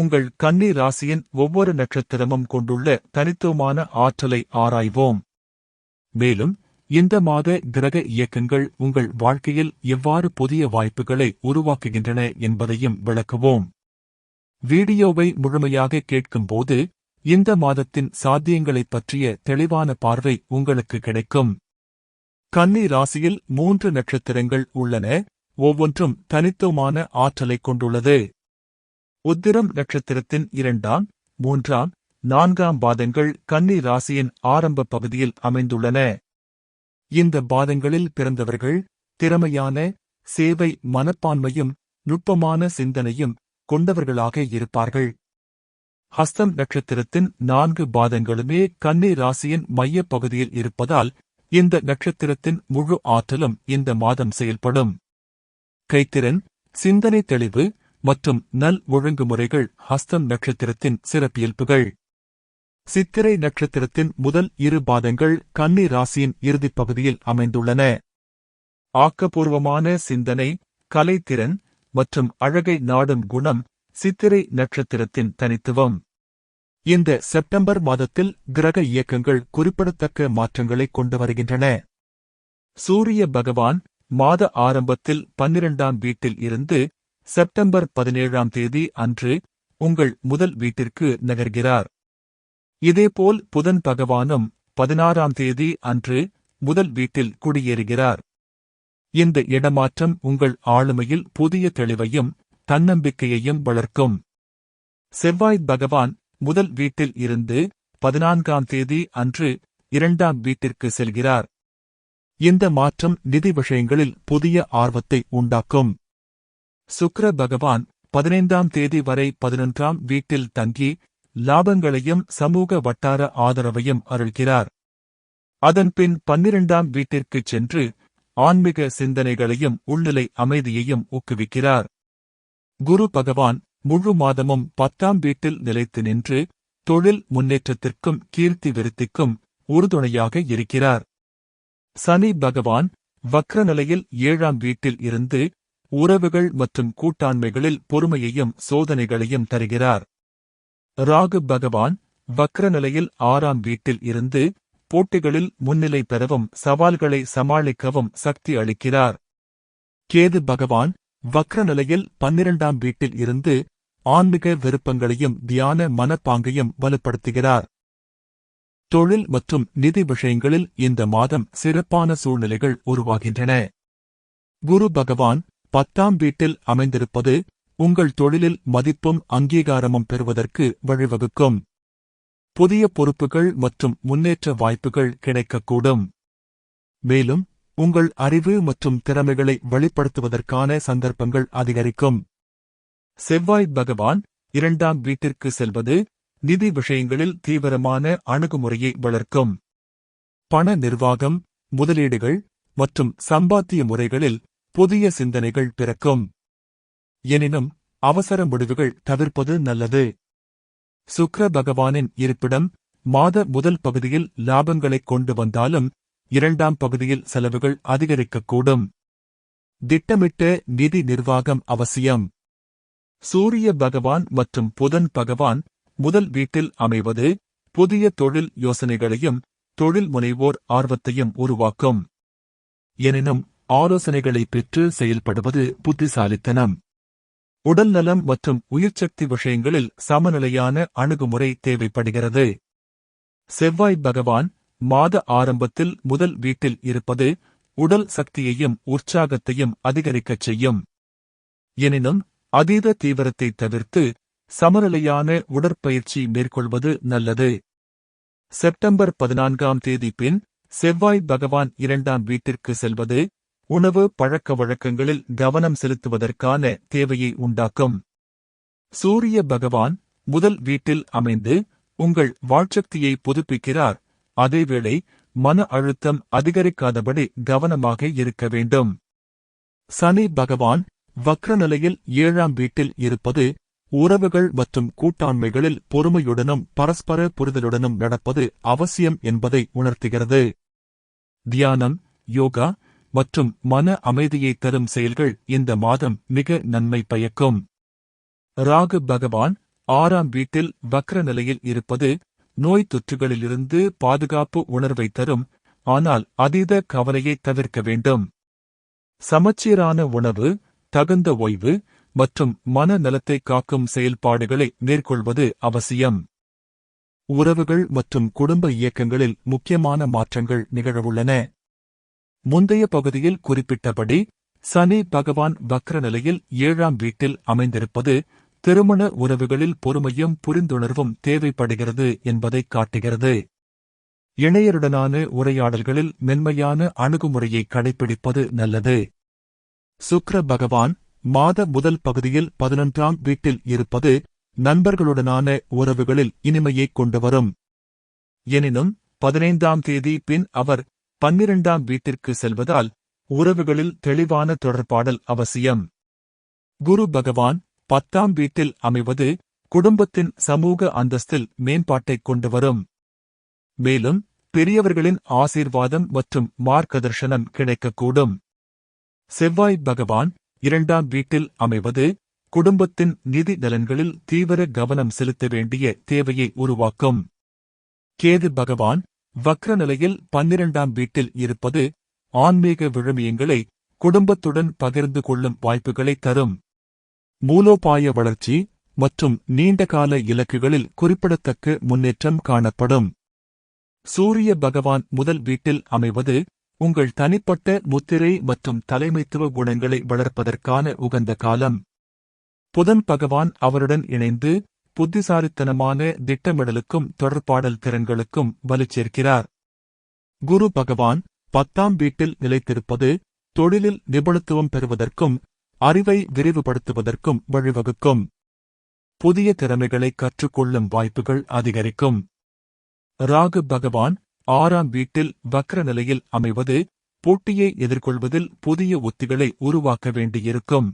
உங்கள் கன்னி ராசியின் ஒவ்வொரு நட்சத்திரமும் கொண்டுள்ள தனித்துவமான ஆற்றலை ஆராய்வோம். மேலும் இந்த மாத கிரக இயக்கங்கள் உங்கள் வாழ்க்கையில் எவ்வாறு புதிய வாய்ப்புகளை உருவாக்குகின்றன என்பதையும் விளக்குவோம். வீடியோவை முழுமையாக கேட்கும்போது இந்த மாதத்தின் சாத்தியங்களைப் பற்றிய தெளிவான பார்வை உங்களுக்கு கிடைக்கும். கன்னி ராசியில் மூன்று நட்சத்திரங்கள் உள்ளன ஒவ்வொன்றும் தனித்துவமான ஆற்றலைக் கொண்டுள்ளது. உத்திரம் நட்சத்திரத்தின் இரண்டாம் மூன்றாம் நான்காம் பாதங்கள் கன்னி ராசியின் ஆரம்ப பகுதியில் அமைந்துள்ளன. இந்த பாதங்களில் பிறந்தவர்கள் திறமையான சேவை மனப்பான்மையும் நுட்பமான சிந்தனையும் கொண்டவர்களாக இருப்பார்கள். ஹஸ்தம் நட்சத்திரத்தின் நான்கு பாதங்களுமே கன்னி ராசியின் மையப் பகுதியில் இருப்பதால் இந்த நட்சத்திரத்தின் முழு ஆற்றலும் இந்த மாதம் செயல்படும். கைத்திறன் சிந்தனை தெளிவு மற்றும் நல் ஒழுங்குமுறைகள் ஹஸ்தம் நட்சத்திரத்தின் சிறப்பியல்புகள். சித்திரை நட்சத்திரத்தின் முதல் இரு பாதங்கள் கன்னி ராசியின் இறுதிப் பகுதியில் அமைந்துள்ளன. ஆக்கப்பூர்வமான சிந்தனை கலைத்திறன் மற்றும் அழகை நாடும் குணம் சித்திரை நட்சத்திரத்தின் தனித்துவம். இந்த செப்டம்பர் மாதத்தில் கிரக இயக்கங்கள் குறிப்பிடத்தக்க மாற்றங்களை கொண்டு வருகின்றன. சூரிய பகவான் மாத ஆரம்பத்தில் பன்னிரண்டாம் வீட்டில் இருந்து செப்டம்பர் பதினேழாம் தேதி அன்று உங்கள் முதல் வீட்டிற்கு நகர்கிறார். இதேபோல் புதன் பகவானும் பதினாறாம் தேதி அன்று முதல் வீட்டில் குடியேறுகிறார். இந்த இடமாற்றம் உங்கள் ஆளுமையில் புதிய தெளிவையும் தன்னம்பிக்கையையும் வளர்க்கும். செவ்வாய் பகவான் முதல் வீட்டில் இருந்து பதினான்காம் தேதி அன்று இரண்டாம் வீட்டிற்கு செல்கிறார். இந்த மாற்றம் நிதி விஷயங்களில் புதிய ஆர்வத்தை உண்டாக்கும். சுக்கர பகவான் பதினைந்தாம் தேதி வரை பதினொன்றாம் வீட்டில் தங்கி லாபங்களையும் சமூக வட்டார ஆதரவையும் அருள்கிறார். அதன்பின் பன்னிரண்டாம் வீட்டிற்குச் சென்று ஆன்மீக சிந்தனைகளையும் உள்நிலை அமைதியையும் ஊக்குவிக்கிறார். குரு பகவான் முழு மாதமும் பத்தாம் வீட்டில் நிலைத்து நின்று தொழில் முன்னேற்றத்திற்கும் கீர்த்தி விருத்திக்கும் உறுதுணையாக இருக்கிறார். சனி பகவான் வக்ர நிலையில் ஏழாம் வீட்டில் இருந்து உறவுகள் மற்றும் கூட்டாண்மைகளில் பொறுமையையும் சோதனைகளையும் தருகிறார். ராகு பகவான் வக்ர நிலையில் ஆறாம் வீட்டில் இருந்து போட்டிகளில் முன்னிலை பெறவும் சவால்களை சமாளிக்கவும் சக்தி அளிக்கிறார். கேது பகவான் வக்ர நிலையில் பன்னிரண்டாம் வீட்டில் இருந்து ஆன்மீக விருப்பங்களையும் தியான மனப்பாங்கையும் வலுப்படுத்துகிறார். தொழில் மற்றும் நிதி விஷயங்களில் இந்த மாதம் சிறப்பான சூழ்நிலைகள் உருவாகின்றன. குரு பகவான் பத்தாம் வீட்டில் அமைந்திருப்பது உங்கள் தொழிலில் மதிப்பும் அங்கீகாரமும் பெறுவதற்கு வழிவகுக்கும். புதிய பொறுப்புகள் மற்றும் முன்னேற்ற வாய்ப்புகள் கிடைக்கக்கூடும். மேலும் உங்கள் அறிவு மற்றும் திறமைகளை வெளிப்படுத்துவதற்கான சந்தர்ப்பங்கள் அதிகரிக்கும். செவ்வாய் பகவான் இரண்டாம் வீட்டிற்கு செல்வது நிதி விஷயங்களில் தீவிரமான அணுகுமுறையை வளர்க்கும். பண நிர்வாகம் முதலீடுகள் மற்றும் சம்பாத்திய முறைகளில் புதிய சிந்தனைகள் பிறக்கும். எனினும் அவசர முடிவுகள் தவிர்ப்பது நல்லது. சுக்ர பகவானின் இருப்பிடம் மாத முதல் பகுதியில் லாபங்களைக் கொண்டு வந்தாலும் இரண்டாம் பகுதியில் செலவுகள் அதிகரிக்கக்கூடும். திட்டமிட்ட நிதி நிர்வாகம் அவசியம். சூரிய பகவான் மற்றும் புதன் பகவான் முதல் வீட்டில் அமைவது புதிய தொழில் யோசனைகளையும் தொழில் முனைவோர் ஆர்வத்தையும் உருவாக்கும். எனினும் ஆலோசனைகளை பெற்று செயல்படுவது புத்திசாலித்தனம். உடல்நலம் மற்றும் உயிர்ச்சக்தி விஷயங்களில் சமநிலையான அணுகுமுறை தேவைப்படுகிறது. செவ்வாய் பகவான் மாத ஆரம்பத்தில் முதல் வீட்டில் இருப்பது உடல் சக்தியையும் உற்சாகத்தையும் அதிகரிக்கச் செய்யும். எனினும் அதீத தீவிரத்தை தவிர்த்து சமநிலையான உடற்பயிற்சி மேற்கொள்வது நல்லது. செப்டம்பர் பதினான்காம் தேதி பின் செவ்வாய் பகவான் இரண்டாம் வீட்டிற்கு செல்வது உணவு பழக்க வழக்கங்களில் கவனம் செலுத்துவதற்கான தேவையை உண்டாக்கும். சூரிய பகவான் முதல் வீட்டில் அமைந்து உங்கள் வாழ்சக்தியை புதுப்பிக்கிறார். அதேவேளை மன அழுத்தம் அதிகரிக்காதபடி கவனமாக இருக்க வேண்டும். சனி பகவான் வக்ரநிலையில் ஏழாம் வீட்டில் இருப்பது உறவுகள் மற்றும் கூட்டாண்மைகளில் பொறுமையுடனும் பரஸ்பர புரிதலுடனும் நடப்பது அவசியம் என்பதை உணர்த்துகிறது. தியானம் யோகா மற்றும் மன அமைதியை தரும் செயல்கள் இந்த மாதம் மிக நன்மை பயக்கும். ராகு பகவான் ஆறாம் வீட்டில் வக்ர நிலையில் இருப்பது நோய் தொற்றுகளிலிருந்து பாதுகாப்பு உணர்வை தரும் ஆனால் அதீத கவலையை தவிர்க்க வேண்டும். சமச்சீரான உணவு தகுந்த ஓய்வு மற்றும் மன நலத்தை காக்கும் செயல்பாடுகளை மேற்கொள்வது அவசியம். உறவுகள் மற்றும் குடும்ப இயக்கங்களில் முக்கியமான மாற்றங்கள் நிகழவுள்ளன. முந்தைய பகுதியில் குறிப்பிட்டபடி சனி பகவான் வக்ர நிலையில் ஏழாம் வீட்டில் அமைந்திருப்பது திருமண உறவுகளில் பொறுமையும் புரிந்துணர்வும் தேவைப்படுகிறது என்பதை காட்டுகிறது. இணையருடனான உரையாடல்களில் மென்மையான அணுகுமுறையை கடைபிடிப்பது நல்லது. சுக்ர பகவான் மாத முதல் பகுதியில் பதினொன்றாம் வீட்டில் இருப்பது நண்பர்களுடனான உறவுகளில் இனிமையை கொண்டுவரும் எனினும் பதினைந்தாம் தேதி பின் அவர் பன்னிரண்டாம் வீட்டிற்கு செல்வதால் உறவுகளில் தெளிவான தொடர்பாடல் அவசியம். குரு பகவான் பத்தாம் வீட்டில் அமைவது குடும்பத்தின் சமூக அந்தஸ்தில் மேம்பாட்டைக் கொண்டுவரும் மேலும் பெரியவர்களின் ஆசீர்வாதம் மற்றும் மார்க்கதர்ஷனம் கிடைக்கக்கூடும். செவ்வாய் பகவான் இரண்டாம் வீட்டில் அமைவது குடும்பத்தின் நிதி நலன்களில் தீவிர கவனம் செலுத்த வேண்டிய தேவையை உருவாக்கும். கேது பகவான் வக்ர நிலையில் பன்னிரண்டாம் வீட்டில் இருப்பது ஆன்மீக விழுமியங்களை குடும்பத்துடன் பகிர்ந்து கொள்ளும் வாய்ப்புகளை தரும். மூலோபாய வளர்ச்சி மற்றும் நீண்டகால இலக்குகளில் குறிப்பிடத்தக்க முன்னேற்றம் காணப்படும். சூரிய பகவான் முதல் வீட்டில் அமைவது உங்கள் தனிப்பட்ட முத்திரை மற்றும் தலைமைத்துவ குணங்களை வளர்ப்பதற்கான உகந்த காலம். புதன் பகவான் அவருடன் இணைந்து புத்திசாலித்தனமான திட்டமிடலுக்கும் தொடர்பாடல் திறன்களுக்கும் வலுச்சேர்க்கிறார் குரு பகவான் பத்தாம் வீட்டில் நிலைத்திருப்பது தொழிலில் நிபுணத்துவம் பெறுவதற்கும் அறிவை விரிவுபடுத்துவதற்கும் வழிவகுக்கும். புதிய திறமைகளை கற்றுக்கொள்ளும் வாய்ப்புகள் அதிகரிக்கும். ராகு பகவான் ஆறாம் வீட்டில் வக்ர நிலையில் அமைவது போட்டியை எதிர்கொள்வதில் புதிய உத்திகளை உருவாக்க வேண்டியிருக்கும்.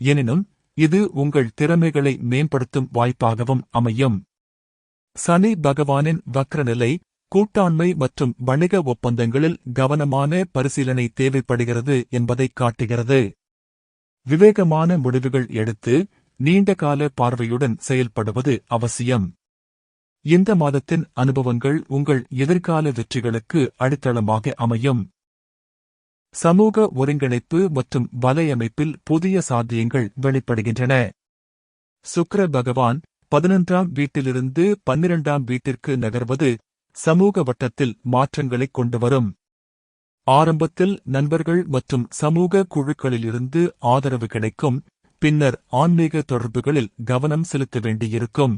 எனினும் இது உங்கள் திறமைகளை மேம்படுத்தும் வாய்ப்பாகவும் அமையும். சனி பகவானின் வக்ரநிலை கூட்டாண்மை மற்றும் வணிக ஒப்பந்தங்களில் கவனமான பரிசீலனை தேவைப்படுகிறது என்பதை காட்டுகிறது. விவேகமான முடிவுகள் எடுத்து நீண்டகால பார்வையுடன் செயல்படுவது அவசியம். இந்த மாதத்தின் அனுபவங்கள் உங்கள் எதிர்கால வெற்றிகளுக்கு அடித்தளமாக அமையும். சமூக ஒருங்கிணைப்பு மற்றும் வலையமைப்பில் புதிய சாத்தியங்கள் வெளிப்படுகின்றன. சுக்கர பகவான் பதினொன்றாம் வீட்டிலிருந்து பன்னிரண்டாம் வீட்டிற்கு நகர்வது சமூக வட்டத்தில் மாற்றங்களைக் கொண்டுவரும். ஆரம்பத்தில் நண்பர்கள் மற்றும் சமூக குழுக்களிலிருந்து ஆதரவு கிடைக்கும் பின்னர் ஆன்மீக தொடர்புகளில் கவனம் செலுத்த வேண்டியிருக்கும்.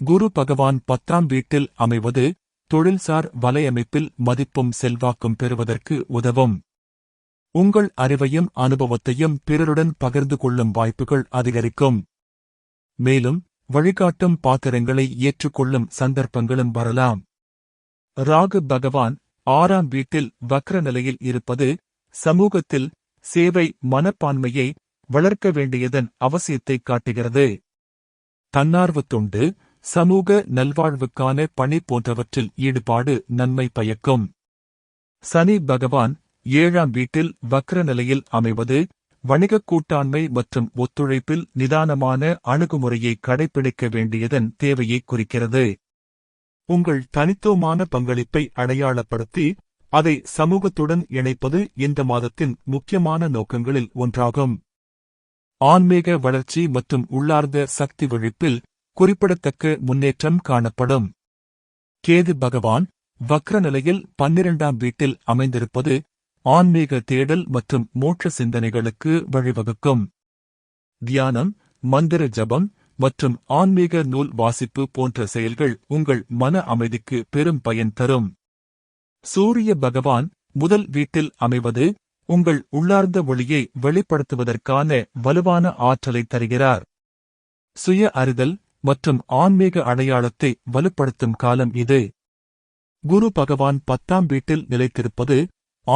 குரு பகவான் பத்தாம் வீட்டில் அமைவது தொழில்சார் வலையமைப்பில் மதிப்பும் செல்வாக்கும் பெறுவதற்கு உதவும். உங்கள் அறிவையும் அனுபவத்தையும் பிறருடன் பகிர்ந்து கொள்ளும் வாய்ப்புகள் அதிகரிக்கும். மேலும் வழிகாட்டும் பாத்திரங்களை ஏற்றுக்கொள்ளும் சந்தர்ப்பங்களும் வரலாம். ராகு பகவான் ஆறாம் வீட்டில் வக்ர நிலையில் இருப்பது சமூகத்தில் சேவை மனப்பான்மையை வளர்க்க வேண்டியதன் அவசியத்தை காட்டுகிறது. தன்னார்வ தொண்டு சமூக நல்வாழ்வுக்கான பணி போன்றவற்றில் ஈடுபாடு நன்மை பயக்கும். சனி பகவான் ஏழாம் வீட்டில் வக்ர நிலையில் அமைவது வணிகக் கூட்டாண்மை மற்றும் ஒத்துழைப்பில் நிதானமான அணுகுமுறையை கடைபிடிக்க வேண்டியதன் தேவையை குறிக்கிறது. உங்கள் தனித்துவமான பங்களிப்பை அடையாளப்படுத்தி அதை சமூகத்துடன் இணைப்பது இந்த மாதத்தின் முக்கியமான நோக்கங்களில் ஒன்றாகும். ஆன்மீக வளர்ச்சி மற்றும் உள்ளார்ந்த சக்தி விழிப்பில் குறிப்பிடத்தக்க முன்னேற்றம் காணப்படும். கேது பகவான் வக்ர நிலையில் பன்னிரண்டாம் வீட்டில் அமைந்திருப்பது ஆன்மீக தேடல் மற்றும் மோட்ச சிந்தனைகளுக்கு வழிவகுக்கும். தியானம் மந்திர ஜபம் மற்றும் ஆன்மீக நூல் வாசிப்பு போன்ற செயல்கள் உங்கள் மன அமைதிக்கு பெரும் பயன் தரும். சூரிய பகவான் முதல் வீட்டில் அமைவது உங்கள் உள்ளார்ந்த ஒளியை வெளிப்படுத்துவதற்கான வலுவான ஆற்றலை தருகிறார். சுய அறிதல் மற்றும் ஆன்மீக அடையாளத்தை வலுப்படுத்தும் காலம் இது. குரு பகவான் பத்தாம் வீட்டில் நிலைத்திருப்பது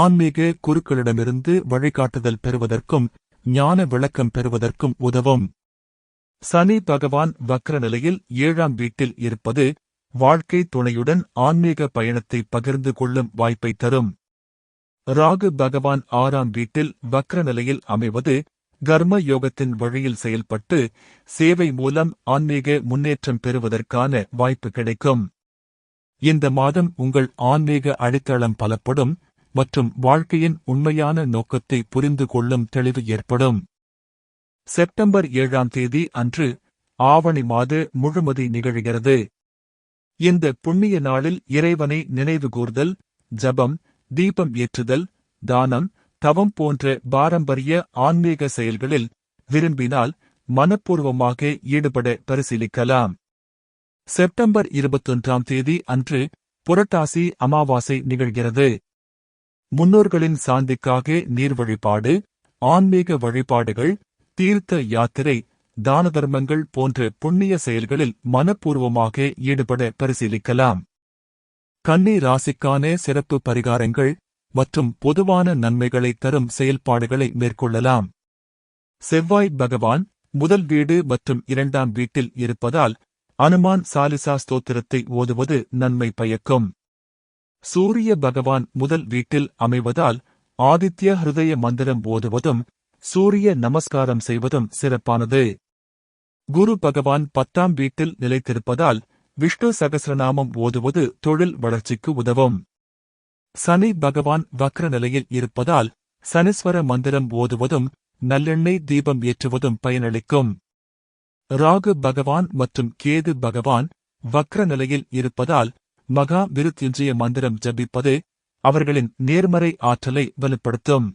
ஆன்மீக குருக்களிடமிருந்து வழிகாட்டுதல் பெறுவதற்கும் ஞான விளக்கம் பெறுவதற்கும் உதவும். சனி பகவான் வக்ர நிலையில் ஏழாம் வீட்டில் இருப்பது வாழ்க்கை துணையுடன் ஆன்மீக பயணத்தை பகிர்ந்து கொள்ளும் வாய்ப்பை தரும். ராகு பகவான் ஆறாம் வீட்டில் வக்ர நிலையில் அமைவது கர்ம யோகத்தின் வழியில் செயல்பட்டு சேவை மூலம் ஆன்மீக முன்னேற்றம் பெறுவதற்கான வாய்ப்பு கிடைக்கும். இந்த மாதம் உங்கள் ஆன்மீக அடித்தளம் பலப்படும் மற்றும் வாழ்க்கையின் உண்மையான நோக்கத்தை புரிந்து கொள்ளும் தெளிவு ஏற்படும். செப்டம்பர் ஏழாம் தேதி அன்று ஆவணி மாத முழுமதி நிகழ்கிறது. இந்த புண்ணிய நாளில் இறைவனை நினைவுகூர்தல் ஜபம் தீபம் ஏற்றுதல் தானம் தவம் போன்ற பாரம்பரிய ஆன்மீக செயல்களில் விரும்பினால் மனப்பூர்வமாக ஈடுபட பரிசீலிக்கலாம். செப்டம்பர் இருபத்தொன்றாம் தேதி அன்று புரட்டாசி அமாவாசை நிகழ்கிறது. முன்னோர்களின் சாந்திக்காக நீர் வழிபாடு ஆன்மீக வழிபாடுகள் தீர்த்த யாத்திரை தான தர்மங்கள் போன்ற புண்ணிய செயல்களில் மனப்பூர்வமாக ஈடுபட பரிசீலிக்கலாம். கன்னி ராசிக்கான சிறப்பு பரிகாரங்கள் மற்றும் பொதுவான நன்மைகளை தரும் செயல்பாடுகளை மேற்கொள்ளலாம். செவ்வாய் பகவான் முதல் வீடு மற்றும் இரண்டாம் வீட்டில் இருப்பதால் அனுமான் சாலிசா ஸ்தோத்திரத்தை ஓதுவது நன்மை பயக்கும். சூரிய பகவான் முதல் வீட்டில் அமைவதால் ஆதித்ய ஹிருதய மந்திரம் ஓதுவதும் சூரிய நமஸ்காரம் செய்வதும் சிறப்பானது. குரு பகவான் பத்தாம் வீட்டில் நிலைத்திருப்பதால் விஷ்ணு சகசிரநாமம் ஓதுவது தொழில் வளர்ச்சிக்கு உதவும். சனி பகவான் வக்ர நிலையில் இருப்பதால் சனீஸ்வர மந்திரம் ஓதுவதும் நல்லெண்ணெய் தீபம் ஏற்றுவதும் பயனளிக்கும். ராகு பகவான் மற்றும் கேது பகவான் வக்ர நிலையில் இருப்பதால் மகா விருத்தியுஞ்சிய மந்திரம் ஜபிப்பது அவர்களின் நேர்மறை ஆற்றலை வலுப்படுத்தும்.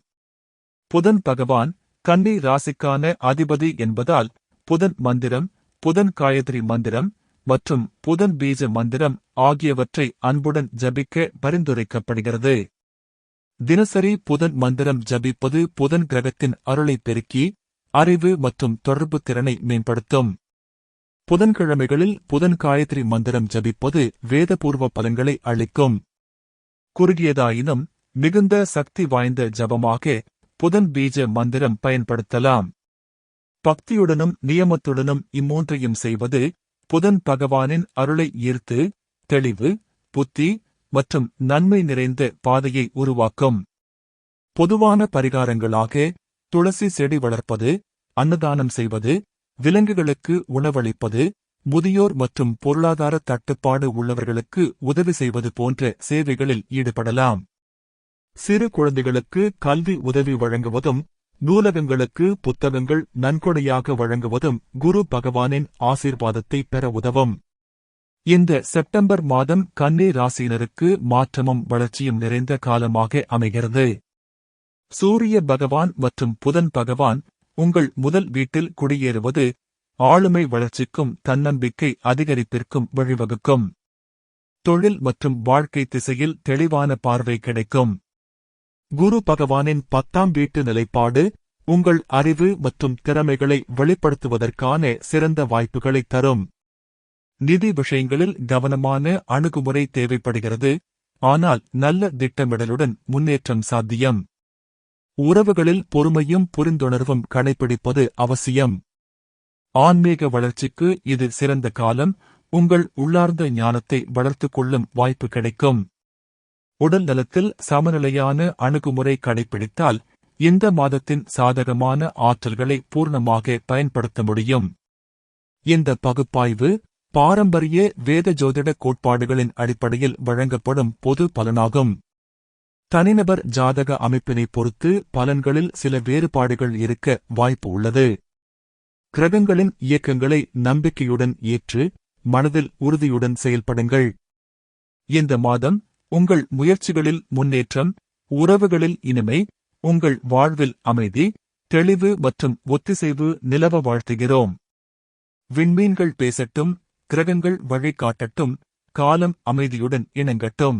புதன் பகவான் கன்னி ராசிக்கான அதிபதி என்பதால் புதன் மந்திரம் புதன் காயத்ரி மந்திரம் மற்றும் புதன் பீஜ மந்திரம் ஆகியவற்றை அன்புடன் ஜபிக்க பரிந்துரைக்கப்படுகிறது. தினசரி புதன் மந்திரம் ஜபிப்பது புதன் கிரகத்தின் அருளை பெருக்கி அறிவு மற்றும் தொடர்பு திறனை மேம்படுத்தும். புதன்கிழமைகளில் புதன் காயத்ரி மந்திரம் ஜபிப்பது வேதபூர்வ பலன்களை அளிக்கும். குறுகியதாயினும் மிகுந்த சக்தி வாய்ந்த ஜபமாக புதன் பீஜ மந்திரம் பயன்படுத்தலாம். பக்தியுடனும் நியமத்துடனும் இம்மூன்றையும் செய்வது புதன் பகவானின் அருளை ஈர்த்து தெளிவு புத்தி மற்றும் நன்மை நிறைந்த பாதையை உருவாக்கும். பொதுவான பரிகாரங்களாக துளசி செடி வளர்ப்பது அன்னதானம் செய்வது விலங்குகளுக்கு உணவளிப்பது முதியோர் மற்றும் பொருளாதார தட்டுப்பாடு உள்ளவர்களுக்கு உதவி செய்வது போன்ற சேவைகளில் ஈடுபடலாம். சிறு குழந்தைகளுக்கு கல்வி உதவி வழங்குவதும் நூலகங்களுக்கு புத்தகங்கள் நன்கொடையாக வழங்குவதும் குரு பகவானின் ஆசீர்வாதத்தை பெற உதவும். இந்த செப்டம்பர் மாதம் கன்னி ராசியினருக்கு மாற்றமும் வளர்ச்சியும் நிறைந்த காலமாக அமைகிறது. சூரிய பகவான் மற்றும் புதன் பகவான் உங்கள் முதல் வீட்டில் குடியேறுவது ஆளுமை வளர்ச்சிக்கும் தன்னம்பிக்கை அதிகரிப்பிற்கும் வழிவகுக்கும். தொழில் மற்றும் வாழ்க்கை திசையில் தெளிவான பார்வை கிடைக்கும். குரு பகவானின் பத்தாம் வீட்டு நிலைப்பாடு உங்கள் அறிவு மற்றும் திறமைகளை வெளிப்படுத்துவதற்கான சிறந்த வாய்ப்புகளை தரும். நிதி விஷயங்களில் கவனமான அணுகுமுறை தேவைப்படுகிறது ஆனால் நல்ல திட்டமிடலுடன் முன்னேற்றம் சாத்தியம். உறவுகளில் பொறுமையும் புரிந்துணர்வும் கடைபிடிப்பது அவசியம். ஆன்மீக வளர்ச்சிக்கு இது சிறந்த காலம். உங்கள் உள்ளார்ந்த ஞானத்தை வளர்த்துக் கொள்ளும் வாய்ப்பு கிடைக்கும். உடல் நலத்தில் சமநிலையான அணுகுமுறை கடைபிடித்தால் இந்த மாதத்தின் சாதகமான ஆற்றல்களை பூர்ணமாக பயன்படுத்த முடியும். இந்த பகுப்பாய்வு பாரம்பரிய வேத ஜோதிட கோட்பாடுகளின் அடிப்படையில் வழங்கப்படும் பொது பலனாகும். தனிநபர் ஜாதக அமைப்பினை பொறுத்து பலன்களில் சில வேறுபாடுகள் இருக்க வாய்ப்பு உள்ளது. கிரகங்களின் இயக்கங்களை நம்பிக்கையுடன் ஏற்று மனதில் உறுதியுடன் செயல்படுங்கள். இந்த மாதம் உங்கள் முயற்சிகளில் முன்னேற்றம் உறவுகளில் இனிமை உங்கள் வாழ்வில் அமைதி தெளிவு மற்றும் ஒத்திசைவு நிலவ வாழ்த்துகிறோம். விண்மீன்கள் பேசட்டும் கிரகங்கள் வழிகாட்டட்டும் காலம் அமைதியுடன் இணங்கட்டும்.